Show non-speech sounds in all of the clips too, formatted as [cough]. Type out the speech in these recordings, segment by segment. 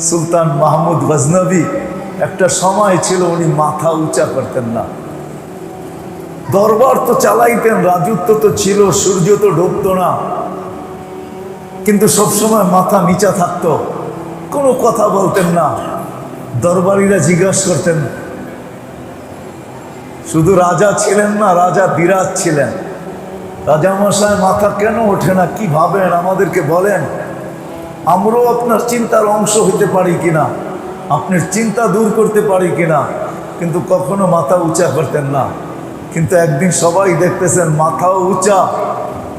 সুলতান মাহমুদ গজনবী, একটা সময় ছিল উনি মাথা উঁচা করতেন না। দরবার তো চালাইতেন, রাজত্ব তো ছিল, সূর্য তো ঢুকতো না। কিন্তু সবসময় মাথা নিচা থাকতো, কোনো কথা বলতেন না। দরবারিরা জিজ্ঞাসা করতেন, শুধু রাজা ছিলেন না, রাজা বিরাজ ছিলেন? রাজামশায় মাথা কেন ওঠে না? কি ভাবেন? আমাদেরকে বলেন। আমরাও আপনার চিন্তার অংশ হতে পারি কিনা? আপনার চিন্তা দূর করতে পারি কিনা? কিন্তু কখনো মাথা উঁচা করতেন না। কিন্তু একদিন সবাই দেখতেছেন মাথাও উঁচা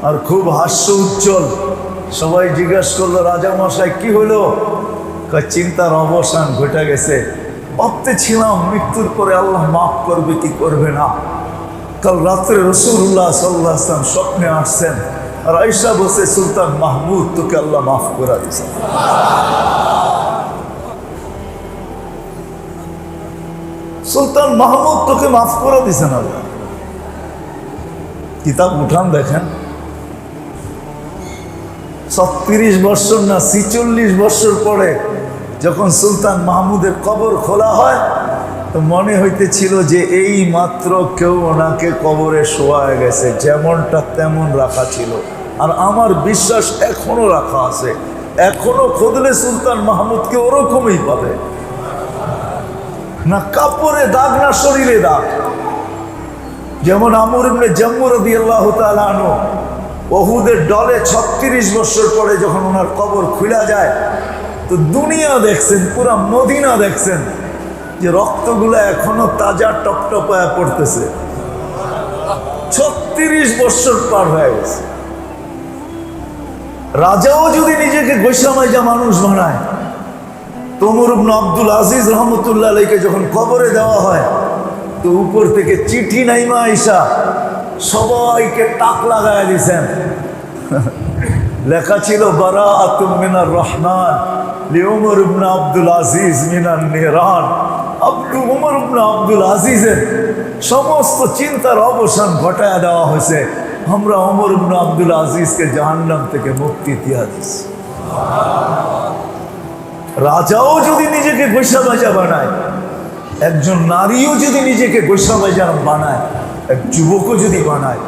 আর খুব হাস্য উজ্জ্বল। সবাই জিজ্ঞাসা করল রাজামশাই কি হলো? চিন্তার অবসান ঘটে গেছে। ভাবতে ছিলাম, মৃত্যুর পরে আল্লাহ মাফ করবে, কি করবে না? কাল রাত্রে রসুল্লাহ সাল্লাহ স্বপ্নে আসছেন। আয়সা বসে সুলতান মাহমুদ, তোকে আল্লাহ মাফ করে দিয়েছে। সুলতান মাহমুদ তোকে মাফ করে দিয়েছেন আল্লাহ কিতাব উঠান দেখেন। ছত্রিশ বছর না ছিচল্লিশ বছর পরে যখন সুলতান মাহমুদের কবর খোলা হয়, তো মনে হইতেছিল যে এই মাত্র কেউ ওনাকে কবরে শোয়া গেছে, যেমনটা তেমন রাখা ছিল। আর আমার বিশ্বাস এখনও রাখা আছে। এখনও খুদলে সুলতান মাহমুদকে ওরকমই পাবে। না কাপড়ে দাগ, না শরীরে দাগ। যেমন আমর ইবনে জম্মু রাদিয়াল্লাহু তাআলা আনহু, ওহুদের ডলে ছত্রিশ বছর পরে যখন ওনার কবর খুলা যায়, তো দুনিয়া দেখছেন, পুরা মদিনা দেখছেন, যে রক্তগুলো এখনও তাজা টপটপায়া পড়তেছে। ছত্রিশ বছর পার হয়ে গেছে। রাজাও যদি নিজেকে গৈসামাইজা মানুষ বানায় তমর ইবনে আব্দুল আজিজ রহমতুল্লাহ আলাইকে যখন কবরে দেওয়া হয়, তো উপর থেকে চিঠি নাইমা আইসা সবাইকে টাক লাগায় দিছেন। লেখা ছিল বারা আতুম মিনার রহমান লিওমর আব্দুল আজিজ মিনার নিরান আব্দু উমর আব্দুল আজিজের সমস্ত চিন্তার অবসান ঘটায় দেওয়া হয়েছে। আমরা ওমর ইবনে আব্দুল আজিজকে জাহান্নাম থেকে মুক্তি দিয়া দিচ্ছি রাজাও যদি নিজেকে গৈসা বাজা বানায়, একজন নারীও যদি নিজেকে গৈসা বাজা বানায়, এক যুবকও যদি বানায়,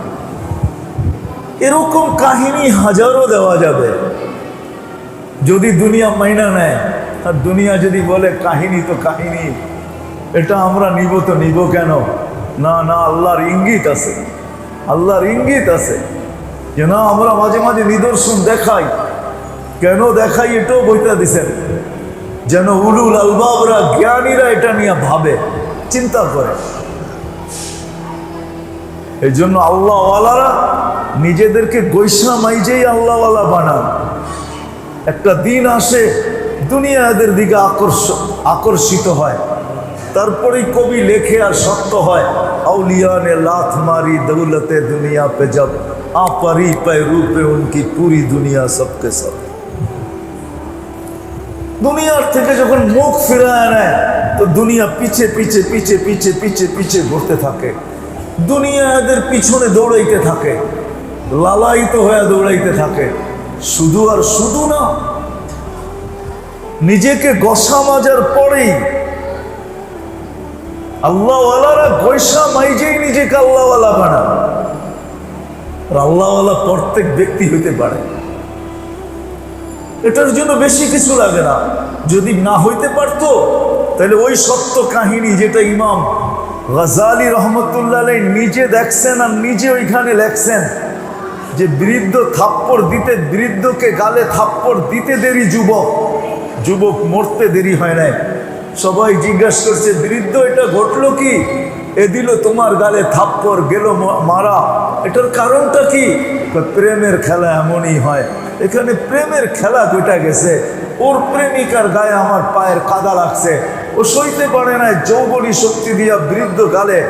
এরকম কাহিনী হাজারও দেওয়া যাবে। যদি দুনিয়া মাইনা নেয়, আর দুনিয়া যদি বলে কাহিনী তো কাহিনী, এটা আমরা নিব তো নিব কেন? না না, আল্লাহর ইঙ্গিত আছে। আল্লাহর ইঙ্গিত আছে যে, না, আমরা মাঝে মাঝে নিদর্শন দেখাই। কেন দেখাই এটাও বইটা দিছেন। যেন উলুল আলবাবরা জ্ঞানীরা এটা নিয়ে ভাবে, চিন্তা করে। এই জন্য আল্লাহওয়ালারা নিজেদেরকে গৈসা মাইজেই আল্লাহওয়ালা বানান। একটা দিন আসে, দুনিয়া এদের দিকে আকর্ষ, আকর্ষিত হয়। তারপরেই কবি লেখে আর সত্য হয়, আউলিয়ানে লাথ মারি দৌলতে দুনিয়া পে জব আপারি পায় রূপে উনকি পুরি দুনিয়া সবকে সব। দুনিয়ার থেকে যখন মুখ ফিরায় নেয়, তো দুনিয়া পিছে পিছে পিছে পিছে পিছে পিছে ঘুরতে থাকে। দুনিয়া এদের পিছনে দৌড়াইতে থাকে, লালায়িত হয়ে দৌড়াইতে থাকে। শুধু আর শুধু না, নিজেকে গসা মাজার পরেই আল্লাহওয়ালারা গৈসা মাইজেই নিজেকে আল্লাহওয়ালা বানা আর আল্লাহওয়ালা প্রত্যেক ব্যক্তি হইতে পারে। এটার জন্য বেশি কিছু লাগে না। যদি না হইতে পারতো, তাহলে ওই সত্য কাহিনী যেটা ইমাম গজালি রহমতুল্লাহ নিজে দেখছেন আর নিজে ওইখানে লেখছেন, যে বৃদ্ধ থাপ্পড় দিতে, বৃদ্ধকে গালে থাপ্পড় দিতে দেরি যুবক। যুবক মরতে দেরি হয় নাই। সবাই জিজ্ঞাসা করছে, বৃদ্ধ, এটা ঘটলো কি? এ দিল, তোমার গালে থাপ্পড় গেল মারা। এটার কারণটা কি? প্রেমের খেলা এমনই হয়। এখানে প্রেমের খেলা ঘটা গেছে। ওর প্রেমিকার গায়ে আমার পায়ের কাদা লাগছে। ও সইতে পারে না যৌবনী শক্তি দিয়া বৃদ্ধ গালে।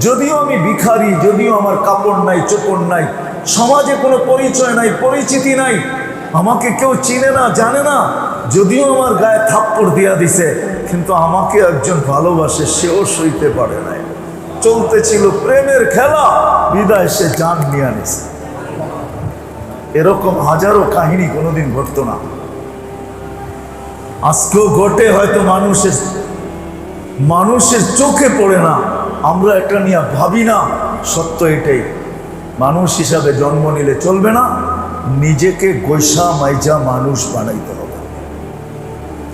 যদিও আমি ভিখারি, যদিও আমার কাপড় নাই, চোপড় নাই, সমাজে কোনো পরিচয় নাই, পরিচিতি নাই। আমাকে কেউ চিনে না, জানে না। যদিও আমার গায়ে থাপ্পড় দিয়া দিছে, কিন্তু আমাকে একজন ভালোবাসে, সেও সইতে পারে নাই। চলতেছিল প্রেমের খেলা, বিদায় সে জান নিয়ে আনিছে এরকম হাজারো কাহিনী কোনোদিন ঘটতো না। আজকেও ঘটে হয়তো মানুষের মানুষের চোখে পড়ে না, আমরা এটা নিয়ে ভাবি না, সত্য এটাই। মানুষ হিসাবে জন্ম নিলে চলবে না, নিজেকে গৈসা মাইজা মানুষ বানাইতে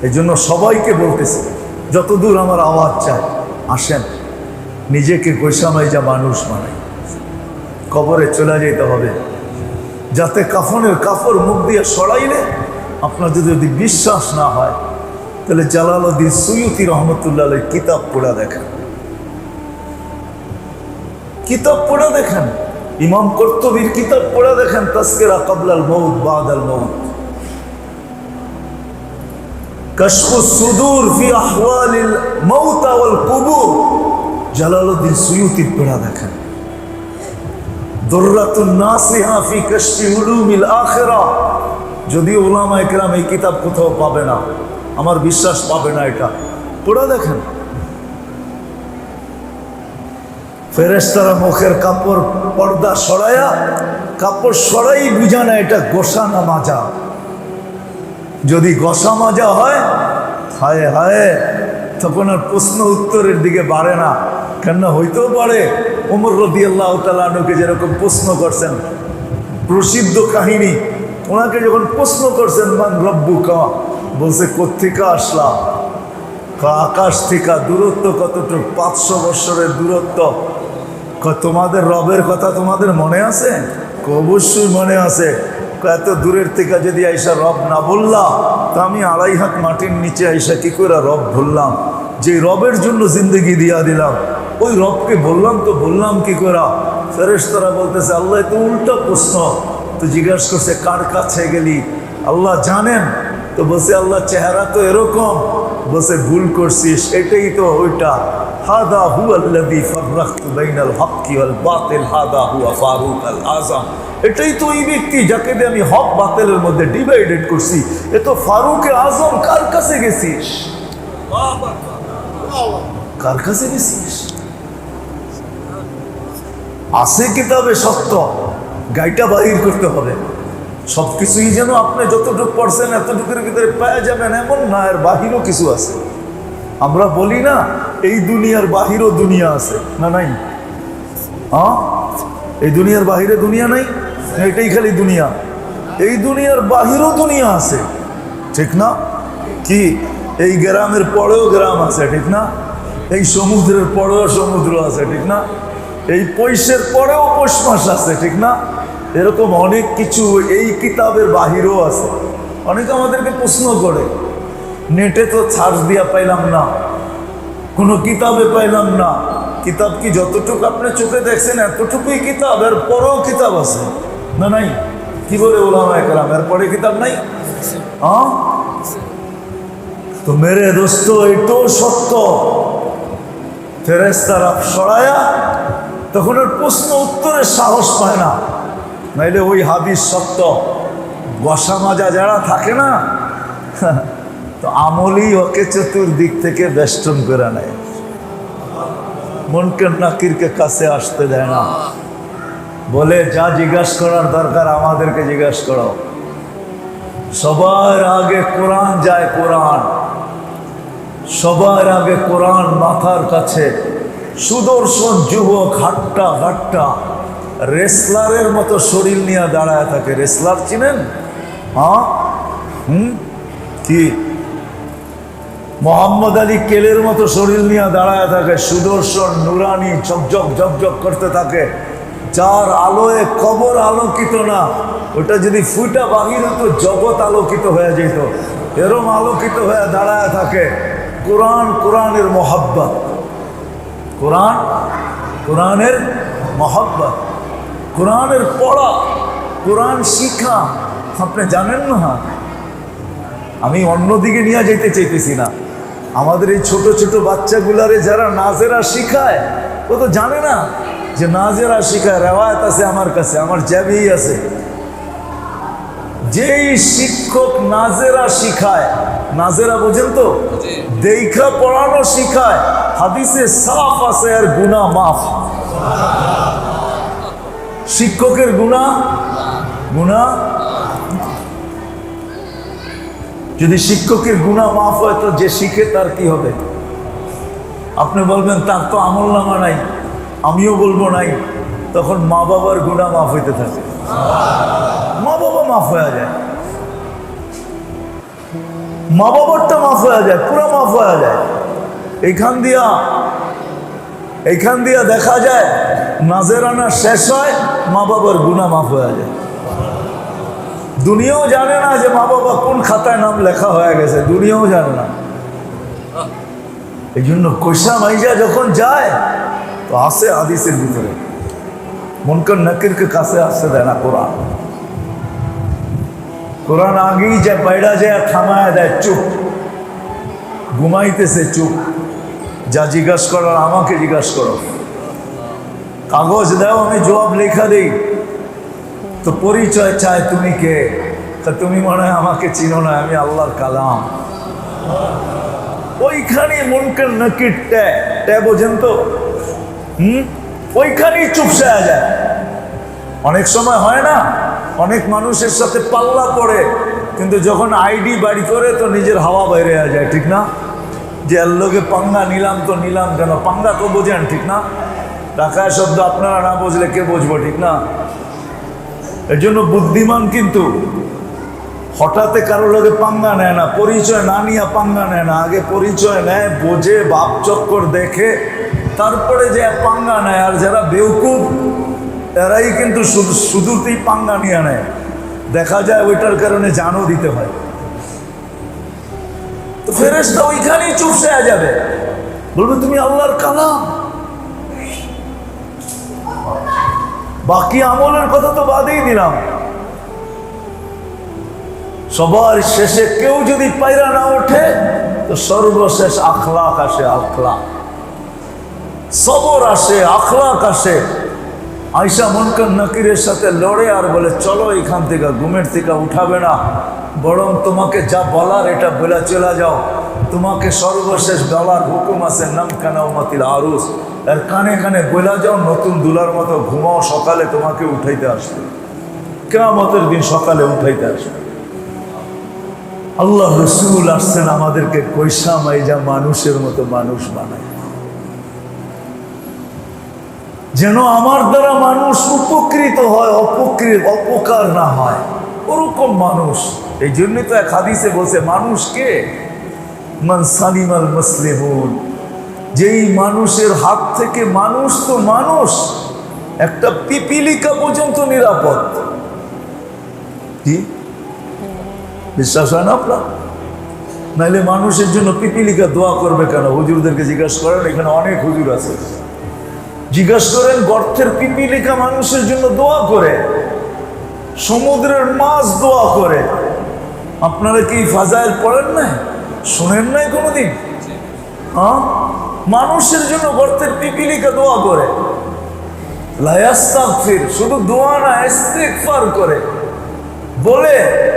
এই জন্য সবাইকে বলতেছি, যতদূর আমার আওয়াজ চায়, আসেন, নিজেকে গৈসা মাইজা মানুষ বানাই। কবরে চলে যেতে হবে। যাতে কাফনের কাফর মুখ দিয়ে সরাইলে আপনার যদি বিশ্বাস না হয়, তাহলে জালালউদ্দিন সৈয়দি রহমতুল্লাহ কিতাব পড়া দেখেন। কিতাব পড়া দেখেন, ইমাম কর্তবীর কিতাব পড়া দেখেন তাস্কেরা কাবলাল মৌত বাদাল মৌত সুদূর ফি দেখেন। নাসিহা ফি যদিও ওলামা এই কিতাব কোথাও পাবে না, আমার বিশ্বাস পাবে না এটা। পড়া দেখেন। ফেরেস্তারা মুখের কাপড় পর্দা সরায়া, কাপড় সরাই বুঝা না এটা গোসা না মাজা যদি গসা মাজা হয়, হায় হায়, তখন আর প্রশ্ন উত্তরের দিকে বাড়ে না। কেন হইতেও পারে, ওমর রদি আল্লাহ তালুকে যেরকম প্রশ্ন করছেন, প্রসিদ্ধ কাহিনী, ওনাকে যখন প্রশ্ন করছেন, মান রব্বু কা বলছে কোথেকে আসলাম আকাশ থেকে দূরত্ব কতটুকু? পাঁচশো বৎসরের দূরত্ব। তোমাদের রবের কথা তোমাদের মনে আছে? অবশ্যই মনে আছে। এত দূরের থেকে যদি আইসা রব না বললাম তা আমি আড়াই হাত মাটির নিচে আইসা কি করে রব বললাম? যে রবের জন্য জিন্দগি দিয়া দিলাম, ওই রবকে বললাম তো বললাম কি করে ফেরেস তারা বলতেছে, আল্লাহ তো উল্টা প্রশ্ন। তো জিজ্ঞাসা করছে, কার কাছে গেলি? আল্লাহ জানেন। তো বলছে, আল্লাহ, চেহারা তো এরকম। বলছে ভুল করছিস, এটাই তো ওইটা। হাদা হু আল্লাদি ফাররাখতু বাতিল, হাদা হুয়া ফারুক আল আজম এটাই তো এই ব্যক্তি যাকে দিয়ে আমি হক বাতিলের মধ্যে ডিভাইডেড করছি। এ তো ফারুক আজম, কার কাছে গেছিস? কার কাছে গেছিস? আছে কিতাবে সত্য, গাইটা বাহির করতে হবে। সব কিছুই যেন আপনি যতটুকু পড়ছেন এতটুকুর ভিতরে পাওয়া যাবেন, এমন না, এর বাহিরও কিছু আছে। আমরা বলি না, এই দুনিয়ার বাহিরও দুনিয়া আছে, না নাই? হ্যাঁ এই দুনিয়ার বাহিরে দুনিয়া নাই? এটাই খালি দুনিয়া। এই দুনিয়ার বাহিরও দুনিয়া আছে, ঠিক না? কি? এই গ্রামের পরেও গ্রাম আছে, ঠিক না? এই সমুদ্রের পরেও সমুদ্র আছে, ঠিক না? এই পৈশের পরেও পৌষ মাস আছে, ঠিক না? এরকম অনেক কিছু এই কিতাবের বাহিরও আছে। অনেকে আমাদেরকে প্রশ্ন করে, নেটে তো ছাড় দিয়া পাইলাম না, কোনো কিতাবে পাইলাম না, কিতাব কি যতটুকু আপনি চোখে দেখছেন এতটুকুই কিতাব এর পরেও কিতাব আছে, না নাই? কি বলে ওলামা একরাম এরপরে কিতাব নাই? হ্যাঁ তো মেরে দোস্ত, এটাও সত্য। ফেরেস্তারা সরায়া তখন ওর প্রশ্ন উত্তরের সাহস পায় না। নাইলে ওই হাদিস সত্য। বসা মাজা যারা থাকে না, [laughs] তো আমলই ওকে চতুর্দিক থেকে বেষ্টন করে নেয়। মনকে নাকিরকে কাছে আসতে দেয় না। বলে, যা জিজ্ঞাস করার দরকার, আমাদেরকে জিজ্ঞাস করো সবার আগে কোরআন যায় কোরআন। সবার আগে কোরআন মাথার কাছে। সুদর্শন যুবক হাট্টা হাট্টা রেসলারের মতো শরীর নিয়ে দাঁড়ায় থাকে। রেসলার চিনেন? হ্যাঁ হুম? কি? মোহাম্মদ আলী কেলের মতো শরীর নিয়ে দাঁড়ায় থাকে, সুদর্শন, নুরানি, ঝকঝক ঝকঝক করতে থাকে। যার আলোয় কবর আলোকিত না, ওটা যদি ফুটা বাহির হতো, জগৎ আলোকিত হয়ে যেত। এরম আলোকিত হয়ে দাঁড়ায় থাকে। কোরআন কোরআনের মহাব্বত। কোরআন কোরআনের মহাব্বত। কোরআনের পড়া কোরআন শিখা আপনি জানেন না? আমি অন্যদিকে নিয়ে যেতে চাইতেছি না। আমাদের এই ছোট ছোট বাচ্চাগুলারে যারা নাজেরা শিখায় ও তো জানে না যে নাজেরা শিখায় রেওয়ায়ত আছে আমার কাছে আমার জ্যাবেই আছে। যেই শিক্ষক নাজেরা শিখায় নাজেরা বোঝেন তো? দেখা পড়ানো শিখায় হাদিসে সাফ আছে আর গুণা মাফ। শিক্ষকের গুণা গুণা। যদি শিক্ষকের গুণা মাফ হয়, তো যে শিখে তার কি হবে? আপনি বলবেন, তার তো আমল নামা নাই, আমিও বলব নাই। তখন মা বাবার গুণা মাফ হইতে থাকে। মা বাবা মাফ হয়ে যায়। মা বাবারটা মাফ হয়ে যায়, পুরো মাফ হয়ে যায়। এইখান দিয়া এইখান দিয়া দেখা যায়, নাজেরানা শেষ হয়। মা বাবার গুণা মাফ হয়ে যায়। দুনিয়াও জানে না যে মা বাবা কোন খাতায় নাম লেখা হয়ে গেছে, দুনিয়াও জানে না। এই জন্য কৈশা মাইজা যখন যায়, তো আসে আদিসের ভিতরে। মনকার নকিরকে কাছে আসতে দেয় না কোরআন। কোরআন আগেই যে বাইরা যায়, থামায় দেয়, চুপ। ঘুমাইতেছে চুপ। যা জিজ্ঞাসা করার আমাকে জিজ্ঞাসা করো। কাগজ দাও, আমি জবাব লেখা দিই। তো পরিচয় চায় তুমি কে? তা তুমি মনে হয় আমাকে চিনো না, আমি আল্লাহর কালাম। ওইখানে মনকার নকির ট্যা ট্যা বোঝেন তো? হুম? ওইখানেই চুপসে যায়। অনেক সময় হয় না, অনেক মানুষের সাথে পাল্লা পড়ে, কিন্তু যখন আইডি বাড়ি করে তো নিজের হাওয়া বাইরে যায়, ঠিক না? যে এর লোকে পাঙ্গা নিলাম তো নিলাম কেন? পাঙ্গা তো বোঝেন, ঠিক না? টাকায় শব্দ আপনারা না বুঝলে কে বুঝব, ঠিক না? এর জন্য বুদ্ধিমান কিন্তু হঠাৎ কারও লোকে পাঙ্গা নেয় না, পরিচয় না নিয়ে পাঙ্গা নেয় না, আগে পরিচয় নেয়, বোঝে বাপ চক্কর দেখে, তারপরে যে পাঙ্গা নেয়, আর যারা বেউকুব, এরাই কিন্তু শুধু, শুধুতেই পাঙ্গা নিয়ে নেয়। দেখা যায় ওইটার কারণে জানও দিতে হয়। তো ফেরেসটা ওইখানেই চুপসে যাবে। বলবে, তুমি আল্লাহর কালাম। বাকি আমলের কথা তো বাদেই দিলাম। সবার শেষে কেউ যদি পায়রা না ওঠে, তো সর্বশেষ আখলাক আসে আখলাক। সবর আসে, আখলাক আসে। আয়সা মনকার নকিরের সাথে লড়ে আর বলে, চলো এখান থেকে, ঘুমের থেকে উঠাবে না। বরং তোমাকে যা বলার, এটা বলে চলে যাও। তোমাকে সর্বশেষ বলার হুকুম আছে নাম কানাও মাতিল আরুস। আর কানে কানে বলে যাও, নতুন দুলার মতো ঘুমাও, সকালে তোমাকে উঠাইতে আসবে। কেমতের দিন সকালে উঠাইতে আসবে। আল্লাহ রসুল আসছেন আমাদেরকে কৈশা মাইজা মানুষের মতো মানুষ বানায়। যেন আমার দ্বারা মানুষ উপকৃত হয়, অপকৃত, অপকার না হয়। ওরকম মানুষ। এই জন্যই তো এক হাদিসে বলছে মানুষকে মান সালিমাল মুসলিমুন। যেই মানুষের হাত থেকে মানুষ তো মানুষ, একটা পিপিলিকা পর্যন্ত নিরাপদ। কি? বিশ্বাস হয় না আপনার? নাইলে মানুষের জন্য পিপিলিকা দোয়া করবে কেন? হুজুরদেরকে জিজ্ঞাসা করেন, এখানে অনেক হুজুর আছে। জিজ্ঞাসা করেন, গর্তের পিপিলিকা মানুষের জন্য দোয়া করে, সমুদ্রের মাছ দোয়া করে। আপনারা কি ফাজাইল পড়েন নাই? শোনেন নাই কোনোদিন? হ্যাঁ? মানুষের জন্য গর্তের পিপিলিকা দোয়া করে। লায়াস্তাগফির, শুধু দোয়া না, ইস্তেগফার করে। বলে,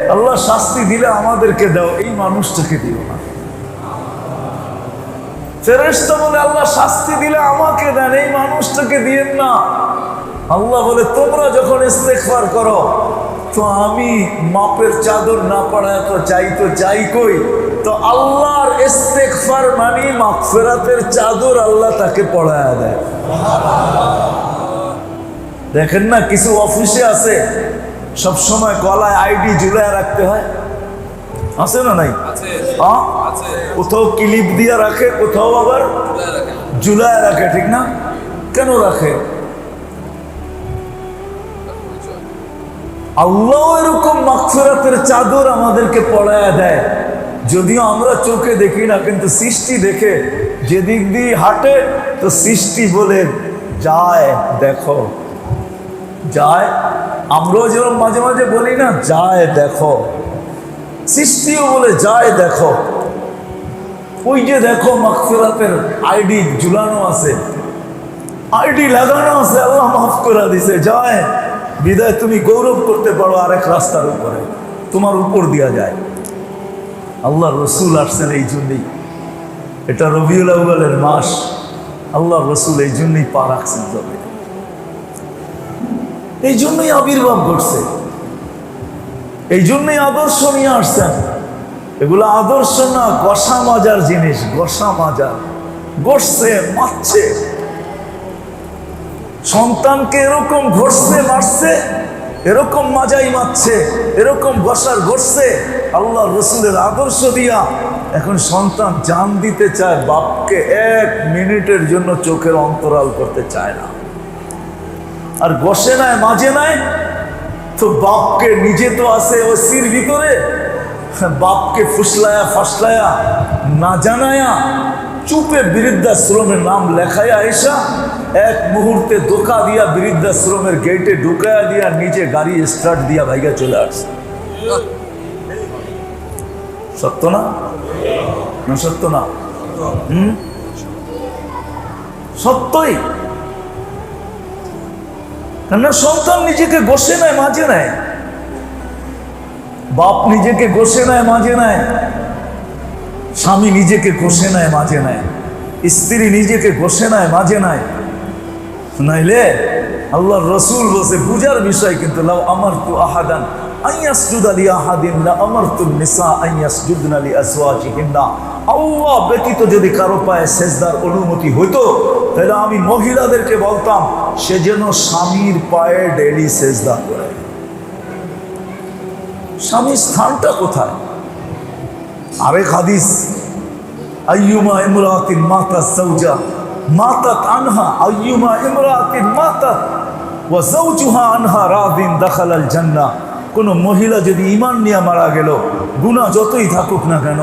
আল্লাহ শাস্তি দিলে আমাদেরকে দাও, এই মানুষটাকে দিও না। ফেরেস্তা বলে, আল্লাহ শাস্তি দিলে আমাকে দেন, এই মানুষটাকে দিয়েন না। আল্লাহ বলে, তোমরা যখন ইস্তেকফার করো, তো আমি মাপের চাদর না পড়ায় তো চাই তো চাই কই? তো আল্লাহর ইস্তেকফার মানি মাগফিরাতের চাদর আল্লাহ তাকে পড়ায় দেয়। দেখেন না কিছু অফিসে আছে সব সময় গলায় আইডি ঝুলায় রাখতে হয়। আছে না নাই? কোথাও ক্লিপ দিয়ে রাখে কোথাও আবার ঝুলায় রাখে। ঠিক না? কেন রাখে? আল্লাহ এরকম মাকফিরাতের চাদর আমাদেরকে পড়ায় দেয়। যদিও আমরা চোখে দেখি না, কিন্তু সৃষ্টি দেখে যেদিক দিয়ে হাঁটে, তো সৃষ্টি বলে, যায়, দেখো। যায়? আমরাও যেরকম মাঝে মাঝে বলি না, যায়, দেখো। সৃষ্টিও বলে, যায়, দেখো। ওই যে দেখো মাকফিরাতের আইডি ঝুলানো আছে। আইডি লাগানো আছে, আল্লাহ মাফ করে দিছে, যায়। বিদায় তুমি গৌরব করতে পারো আরেক রাস্তার উপরে, তোমার উপর দিয়া যায়। আল্লাহ রসুল আসছেন এই জন্যই। এটা রবিউল আউ্বালের মাস। আল্লাহ রসুল এই জন্যই পা রাখছেন জবে এই জন্যই আবির্ভাব ঘটছে। এই জন্যই আদর্শ নিয়ে আসছেন। এগুলো আদর্শ না গসা মাজার জিনিস গসা মাজার। গড়ছে মারছে। সন্তানকে এরকম ঘষছে, মারছে এরকম মাজাই মারছে, এরকম গসার ঘষছে আল্লাহ রসুলের আদর্শ দিয়া। এখন সন্তান জান দিতে চায়, বাপকে এক মিনিটের জন্য চোখের অন্তরাল করতে চায় না। আর বসে নাই মাঝে নাই, তো বাপকে নিজে তো আছে ও সির ভিতরে, বাপকে ফুসলায়া ফাসলায়া, না জানায়া, চুপে বৃদ্ধাশ্রমের নাম লেখায়া এসা এক মুহূর্তে দোকা দিয়া বৃদ্ধাশ্রমের গেটে ঢুকায়া দিয়া নিচে গাড়ি স্টার্ট দিয়া ভাইগা চলে আসছে। সত্য না? না সত্য না? হুম? সত্যই? কেননা সন্তান নিজেকে গোসে নেয়, মাঝে নেয়। বাপ নিজেকে গোসে নেয়, মাঝে নেয়। স্বামী নিজেকে গোসে নেয়, মাঝে নেয়। স্ত্রী নিজেকে গোসে নেয়, মাঝে নেয়। নাইলে আল্লাহ রসুল বসে পূজার বিষয় কিন্তু লাও আমার তু আহাদান আইয়াসজুদ আলী আহাদিন আমার তু নিসা যদি কারও পায়ে সেজদার অনুমতি হইতো, তাহলে আমি মহিলাদেরকে বলতাম, সে যেন স্বামীর পায়ে ডেলি সেজদা করে। স্বামীর স্থানটা কোথায়? আরেক হাদিস, আইয়ুমা ইমরাতিন মাতা সৌজা মাতাত আনহা আইয়ুমা ইমরাতিন মাতাত ওয়া যাওজুহা আনহা রাদিন দাখালাল জান্নাহ। কোন মহিলা যদি ঈমান নিয়ে মারা গেল, গুনাহ যতই থাকুক না কেন,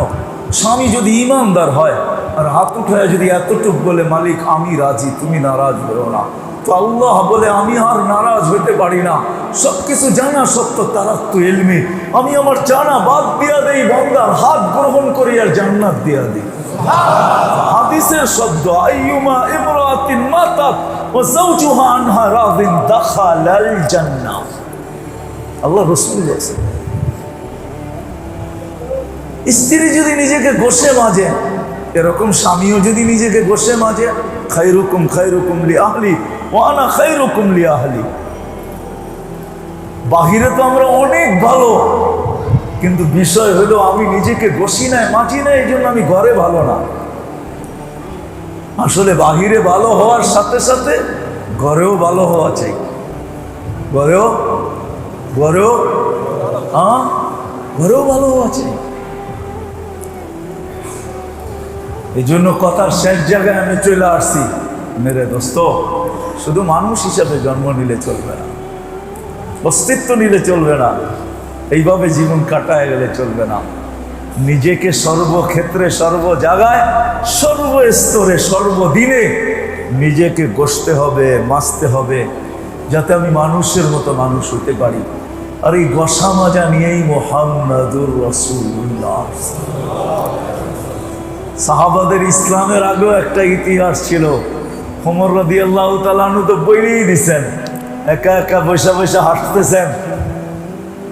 স্বামী যদি ঈমানদার হয়, আর হাত উঠায় যদি এতটুক বলে, মালিক, আমি রাজি, তুমি নারাজ হও না। তো আল্লাহ বলে, আমি আর নারাজ হইতে পারি না। সব কিছু জানা সত্য তারা তো এলমি। আমি আমার জানা বাদ দিয়া দেই, বন্দার হাত গ্রহণ করি আর জান্নাত দিয়া দিই। হাদিসের শব্দ, আইয়ুমা ইমরাতিন মাতাত আনহা রাদিন দাখালাল জান্নাহ। আল্লাহ বলেছেন, স্ত্রী যদি নিজেকে গোসে মাঝে এরকম স্বামীও যদি নিজেকে গোসে মাঝে খাইরুকুম খাইরুকুম লি আহলি ওয়ানা খাইরুকুম লি আহলি বাহিরে তো আমরা অনেক ভালো কিন্তু বিষয় হলো আমি নিজেকে বসি নাই, মাটি নাই, এই জন্য আমি ঘরে ভালো না। আসলে বাহিরে ভালো হওয়ার সাথে সাথে ঘরেও ভালো হওয়া চাই। ঘরেও ঘরেও হ্যাঁ? ঘরেও ভালো হওয়া চাই। এই জন্য কথার শেষ জায়গায় আমি চলে আসছি। মেরে দোস্ত, শুধু মানুষ হিসাবে জন্ম নিলে চলবে না, অস্তিত্ব নিলে চলবে না। এইভাবে জীবন কাটায় গেলে চলবে না। নিজেকে সর্বক্ষেত্রে সর্ব জায়গায় সর্বস্তরে, সর্বদিনে নিজেকে গসতে হবে, মাসতে হবে, যাতে আমি মানুষের মতো মানুষ হতে পারি। আর এই গসা মাজা নিয়েই মোহাম্মদুর রসুল্লাহ সাহাবাদের ইসলামের আগেও একটা ইতিহাস ছিল। হোমর রদি আল্লাহ তালানু তো বইলেই দিছেন। একা একা বসে বসে হাসতেছেন।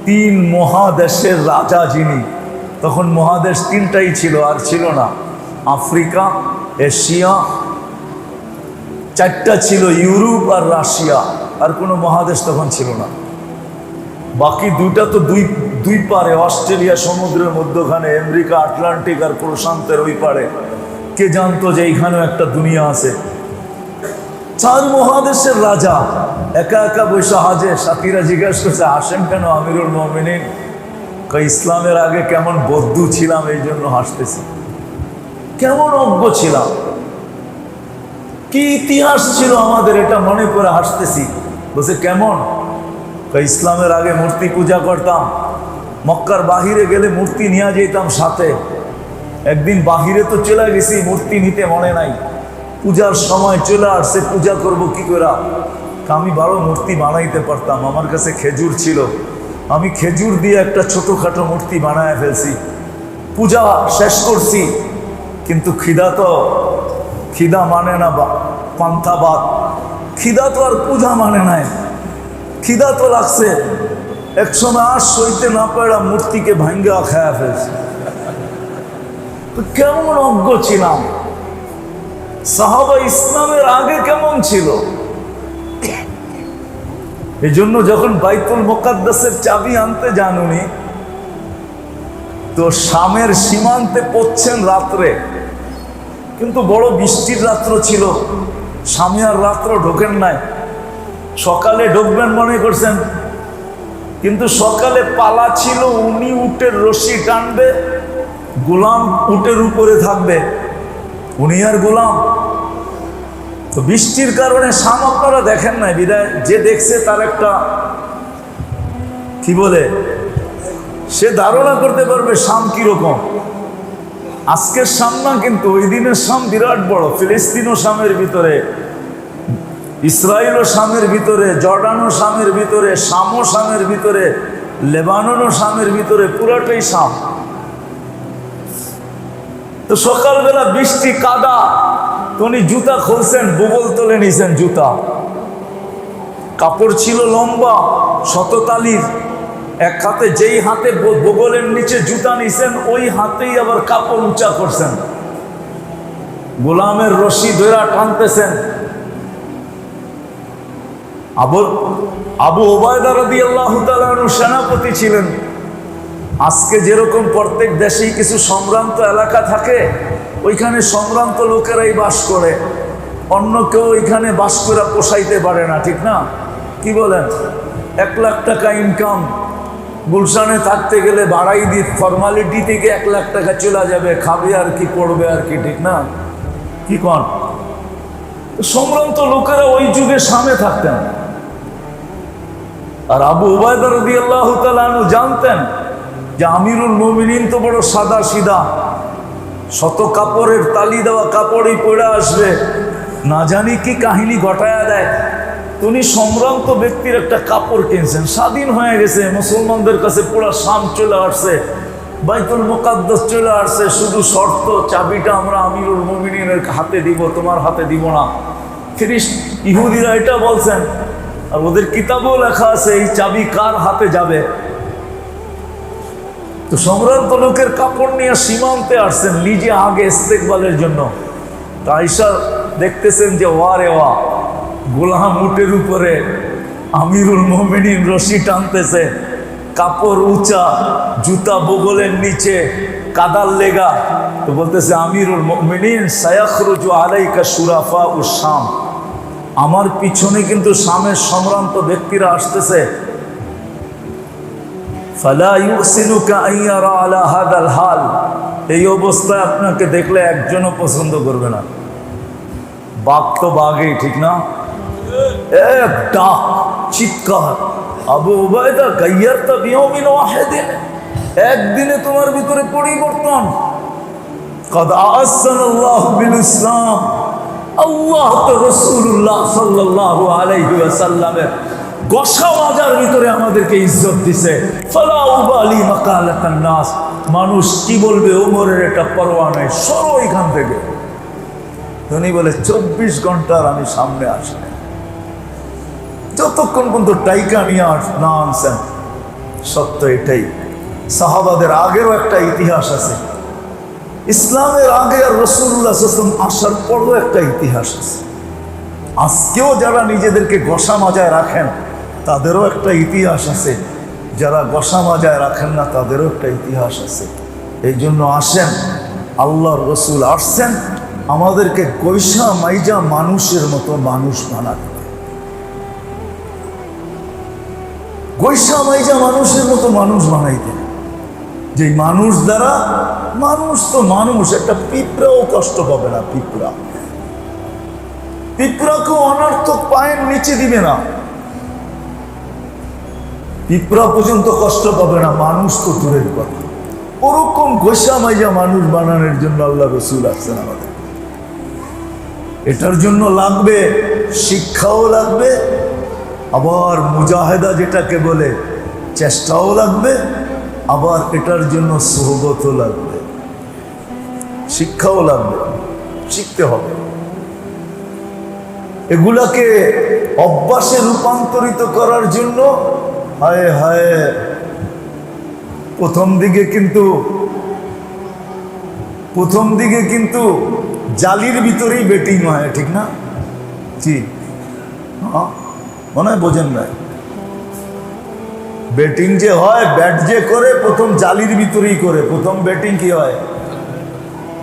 তিন মহাদেশের রাজা যিনি, তখন মহাদেশ তিনটাই ছিল আর ছিল না। আফ্রিকা, এশিয়া, চারটা ছিল ইউরোপ আর রাশিয়া, আর কোনো মহাদেশ তখন ছিল না। বাকি দুইটা তো দুই দুই পারে, অস্ট্রেলিয়া সমুদ্রের মধ্যখানে, আমেরিকা, আটলান্টিক আর প্রশান্তের ওই পারে। কে জানতো যে এইখানেও একটা দুনিয়া আছে? চার মহাদেশের রাজা। একা একা বৈশা হাজে সাথীরা জিজ্ঞেস করছে, আসেন কেন আমিরুল মমিনিন? ইসলামের আগে কেমন বদ্ধু ছিলাম, এই জন্য হাসতেছি। কেমন অজ্ঞ ছিলাম? কি ইতিহাস ছিল আমাদের, এটা মনে করে হাসতেছি। বলছে, কেমন? ইসলামের আগে মূর্তি পূজা করতাম, মক্কার বাহিরে গেলে মূর্তি নিয়ে যেতাম সাথে। একদিন বাহিরে তো চলে গেছি, মূর্তি নিতে মনে নাই। পূজার সময় চলে আসছে, পূজা করব কি করে আমি ভালো মূর্তি বানাইতে পারতাম, আমার কাছে খেজুর ছিল। আমি খেজুর দিয়ে একটা ছোটোখাটো মূর্তি বানায় ফেলছি। পূজা শেষ করছি, কিন্তু খিদা তো, খিদা মানে না পান্থাবাদ খিদা তো আর পূজা মানে নাই। খিদা তো লাগছে। একসময় আর সইতে না পারা মূর্তিকে ভাঙ্গা খায়া ফেলছে। তো কেমন অজ্ঞ ছিলাম? সাহাবা ইসলামের আগে কেমন ছিল? এই জন্য যখন বাইতুল মোকাদ্দাসের চাবি আনতে যান উনি, তো শামের সীমান্তে পড়ছেন রাত্রে। কিন্তু বড় বৃষ্টির রাত্র ছিল, স্বামী আর রাত্র ঢোকেন নাই। সকালে ঢুকবেন মনে করছেন, কিন্তু সকালে পালা ছিল উনি উটের রশি টানবে, গোলাম উটের উপরে থাকবে। উনি আর গোলাম তো বৃষ্টির কারণে শাম আপনারা দেখেন নাই, বিদায়। যে দেখছে তার একটা, কি বলে, সে ধারণা করতে পারবে শাম কীরকম। আজকের শাম না, কিন্তু ওই দিনের শাম বিরাট বড়। ফিলিস্তিন ও শামের ভিতরে ইসরায়েল ও শামের ভিতরে জর্ডান ও শামের ভিতরে শাম ও শামের ভিতরে লেবানন ও শামের ভিতরে, পুরাটাই শাম। তো সকালবেলা বৃষ্টি, কাদা উনি জুতা খুলছেন, বুবল তুলে নিছেন জুতা। কাপড় ছিল লম্বা, শততালির। এক হাতে যেই হাতে বগলের নিচে জুতা নিছেন, ওই হাতেই আবার কাপড় উঁচা করছেন। গোলামের রশি ধরা টানতেছেন। আবু আবু ওবায়দা রদি আল্লাহ সেনাপতি ছিলেন। আজকে যেরকম প্রত্যেক দেশেই কিছু সম্ভ্রান্ত এলাকা থাকে, ওইখানে সম্ভ্রান্ত লোকেরাই বাস করে। অন্য কেউ ওইখানে বাস করে পোষাইতে পারে না, ঠিক না? কি বলেন? এক লাখ টাকা ইনকাম গুলশানে থাকতে গেলে বাড়াই দিয়ে ফর্মালিটি থেকে এক লাখ টাকা চলে যাবে, খাবে আর কি, পড়বে আর কি, ঠিক না? কি কন? সম্ভ্রান্ত লোকেরা ওই যুগে সামনে থাকতেন। আর আবু উবায়দা রদি আল্লাহ জানতেন যে আমিরুল মোমিনিন তো বড় সাদা সিধা। শত কাপড়ের তালি দেওয়া কাপড়ই পড়ে আসবে। না জানি কি কাহিনী ঘটায়া দেয়। উনি সম্ভ্রান্ত ব্যক্তির একটা কাপড় কিনছেন, স্বাধীন হয়ে গেছে, মুসলমানদের কাছে পুরো শাম চলে আসছে, বাইতুল মোকাদ্দাস চলে আসছে, শুধু শর্ত, চাবিটা আমরা আমিরুল মোমিনের হাতে দিব, তোমার হাতে দিব না। খ্রিস্ট ইহুদিরা এটা বলছেন, আর ওদের কিতাবও লেখা আছে, এই চাবি কার হাতে যাবে? তো সম্ভ্রান্ত লোকের কাপড় নিয়ে সীমান্তে আসছেন নিজে আগে ইস্তেকবালের জন্য। তা আইসা দেখতেছেন যে ওয়া রে ওয়া, গোলাম উটের উপরে আমিরুল মোমিনিন রশি টানতেছে, কাপড় উঁচা, জুতা বগলের নিচে, কাদার লেগা। তো বলতেছে, আমিরুল মোমিনিন, সায়াখরুজু আলাইকা সুরাফা ও শাম। আমার পিছনে কিন্তু শামের সম্ভ্রান্ত ব্যক্তিরা আসতেছে এই অবস্থায় আপনাকে দেখলে একজনও পছন্দ করবে না। বাঘ তো বাঘই, ঠিক না? এক ডাক, চিৎকার। আবু উবায়দা তা ওয়াহেদিন। একদিনে তোমার ভিতরে পরিবর্তন। আল্লাহ ইসলাম আল্লাহ রসুল্লাহ সাল্লাল্লাহু আলাইহি গসা বাজার ভিতরে আমাদেরকে ইজ্জত দিছে। নাস। মানুষ কি বলবে? ওমরের এটা পরোয়া নাই। সরো এখান থেকে। উনি বলে, চব্বিশ ঘণ্টার আমি সামনে আসি যতক্ষণ পর্যন্ত টাইকা নিয়ে আস না আনছেন, সত্য এটাই। সাহাবাদের আগেরও একটা ইতিহাস আছে। ইসলামের আগে আর রসুল্লাহ আসার পরও একটা ইতিহাস আছে। আজকেও যারা নিজেদেরকে গসা মাজায় রাখেন তাদেরও একটা ইতিহাস আছে। যারা গসা মাজায় রাখেন না, তাদেরও একটা ইতিহাস আছে। এই জন্য আসেন, আল্লাহর রসুল আসছেন, আমাদেরকে গৈসা মাইজা মানুষের মতো মানুষ বানাতে গৈসা মাইজা মানুষের মতো মানুষ বানাইতে যে মানুষ দ্বারা, মানুষ তো মানুষ, একটা পিঁপড়াও কষ্ট পাবে না, পিঁপড়া। পিঁপড়াকেও অনর্থক পায়ের নিচে দিবে না। পিঁপড়া পর্যন্ত কষ্ট পাবে না, মানুষ তো দূরের কথা। ওরকম ঘোষা মাইজা মানুষ বানানোর জন্য আল্লাহ রসুল আসছেন আমাদের। এটার জন্য লাগবে, শিক্ষাও লাগবে, আবার মুজাহেদা যেটাকে বলে, চেষ্টাও লাগবে, আবার এটার জন্য সোহবতও লাগবে। শিক্ষাও লাগবে, শিখতে হবে। এগুলাকে অভ্যাসে রূপান্তরিত করার জন্য হায় হায়। প্রথম দিকে কিন্তু, প্রথম দিকে কিন্তু জালির ভিতরেই বেটিং হয়, ঠিক না? জি। হ্যাঁ মনে হয় বোঝেন না ব্যাটিং যে হয় ব্যাট যে করে, প্রথম জালির ভিতরেই করে। প্রথম ব্যাটিং কি হয়?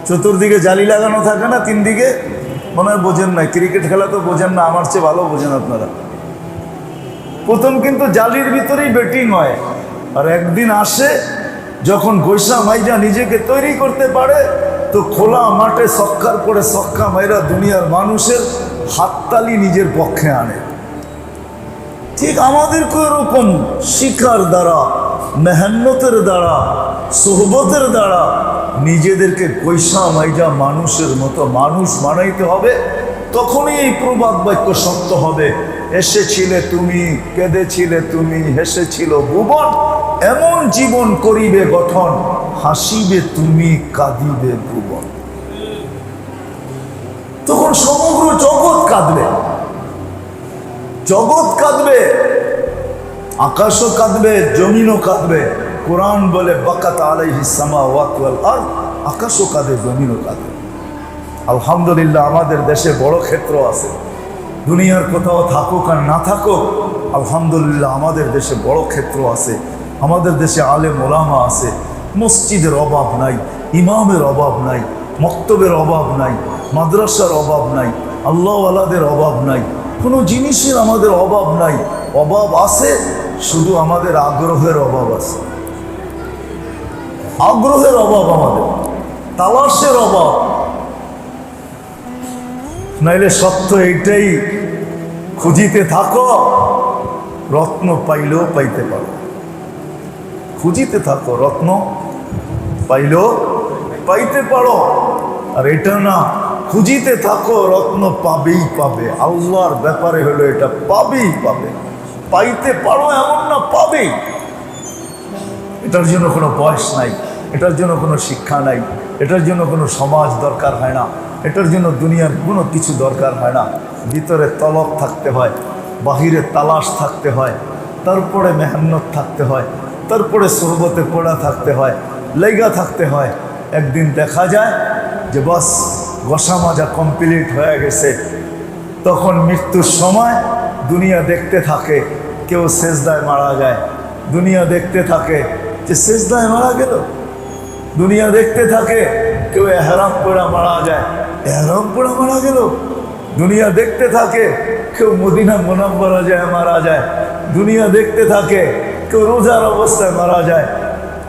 চতুর্দিকে জালি লাগানো থাকে না তিন দিকে মনে হয় বোঝেন না ক্রিকেট খেলা তো বোঝেন না, আমার চেয়ে ভালো বোঝেন আপনারা। প্রথম কিন্তু জালির ভিতরেই ব্যাটিং হয়। আর একদিন আসে, যখন গৈসা মাইজা নিজেকে তৈরি করতে পারে, তো খোলা মাঠে সক্কার করে সক্কা মাইরা দুনিয়ার মানুষের হাততালি নিজের পক্ষে আনে। ঠিক আমাদেরকে এরকম শিকার দ্বারা, মেহান্নতের দ্বারা, সোহবতের দ্বারা নিজেদেরকে কৈশা মাইজা মানুষের মতো মানুষ বানাইতে হবে। তখনই এই প্রবাদ বাক্য সত্য হবে। এসেছিলে তুমি, কেঁদেছিলে তুমি, হেসেছিল ভুবন, এমন জীবন করিবে গঠন, হাসিবে তুমি, কাঁদিবে ভুবন। তখন সমগ্র জগৎ কাঁদবে। জগৎ কাঁদবে, আকাশও কাঁদবে, জমিনও কাঁদবে। কোরআন বলে, বাকাত আলাইহি সামা ওয়াতুয়াল আর আকাশও কাঁদে, জমিনও কাঁদে। আলহামদুলিল্লাহ, আমাদের দেশে বড় ক্ষেত্র আছে। দুনিয়ার কোথাও থাকুক আর না থাকুক, আলহামদুলিল্লাহ, আমাদের দেশে বড় ক্ষেত্র আছে। আমাদের দেশে আলে মোলামা আছে। মসজিদের অভাব নাই, ইমামের অভাব নাই, মক্তবের অভাব নাই, মাদ্রাসার অভাব নাই, আল্লাহওয়ালাদের অভাব নাই, কোনো জিনিসের আমাদের অভাব নাই। অভাব আছে, শুধু আমাদের আগ্রহের অভাব আছে। আগ্রহের অভাব আমাদের, তালাশের অভাব নাইলে সত্য এইটাই, খুঁজিতে থাকো, রত্ন পাইলেও পাইতে পারো। খুঁজিতে থাকো, রত্ন পাইলেও পাইতে পারো। আর এটা না, খুঁজিতে থাকো, রত্ন পাবেই পাবে। আল্লাহর ব্যাপারে হলো এটা পাবেই পাবে। পাইতে পারো এমন না পাবেই এটার জন্য কোনো বয়স নাই, এটার জন্য কোনো শিক্ষা নাই, এটার জন্য কোনো সমাজ দরকার হয় না। এটার জন্য দুনিয়ার কোনো কিছু দরকার হয় না। ভিতরে তলব থাকতে হয়, বাহিরে তালাশ থাকতে হয়, তারপরে মেহান্নত থাকতে হয়, তারপরে সোহবতে পড়া থাকতে হয়, লেগা থাকতে হয়। একদিন দেখা যায় যে বাস গসা মাজা কমপ্লিট হয়ে গেছে। তখন মৃত্যুর সময় দুনিয়া দেখতে থাকে, কেউ সেজদায় মারা যায়। দুনিয়া দেখতে থাকে যে সেজদায় মারা গেল। দুনিয়া দেখতে থাকে কেউ এহরাম করে মারা যায়। এহরাম পড়া মারা গেল। দুনিয়া দেখতে থাকে, কেউ মদিনা মোনাম্বরা যায়, মারা যায়। দুনিয়া দেখতে থাকে, কেউ রোজার অবস্থায় মারা যায়।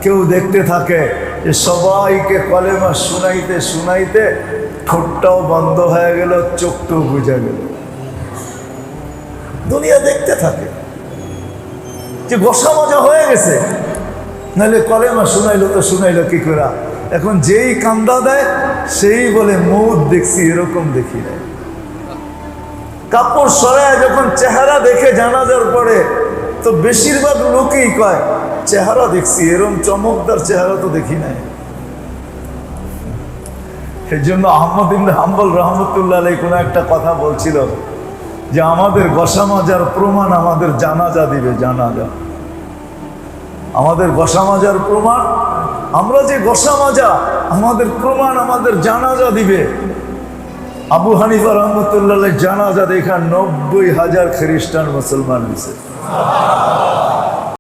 কেউ দেখতে থাকে যে সবাইকে কলেমা শুনাইতে শুনাইতে ঠোঁটটাও বন্ধ হয়ে গেল, চোখটাও বুঝা গেল। দুনিয়া দেখতে থাকে যে বসা মজা হয়ে গেছে। নাহলে কলেমা শুনাইলো তো শুনাইলো কি করে এখন যেই কান্দা দেয়, সেই বলে, মৌত দেখছি, এরকম দেখি কাপড় সরায় যখন চেহারা দেখে জানাজার পরে, তো বেশিরভাগ লোকেই কয়, চেহারা দেখছি, এরম চমকদার চেহারা তো দেখি নাই। সেই জন্য আহমদ ইবনে হাম্বল রহমতুল্লাহ কোনো একটা কথা বলছিল যে, আমাদের গসা মাজার প্রমাণ আমাদের জানাজা দিবে, জানাজা। আমাদের গসা মাজার প্রমাণ। আমরা যে গসা মাজা আমাদের প্রমাণ আমাদের জানাজা দিবে। আবু হানিফা রহমতুল্লাহ জানাজা দেখা নব্বই হাজার খ্রিস্টান মুসলমান হয়েছে।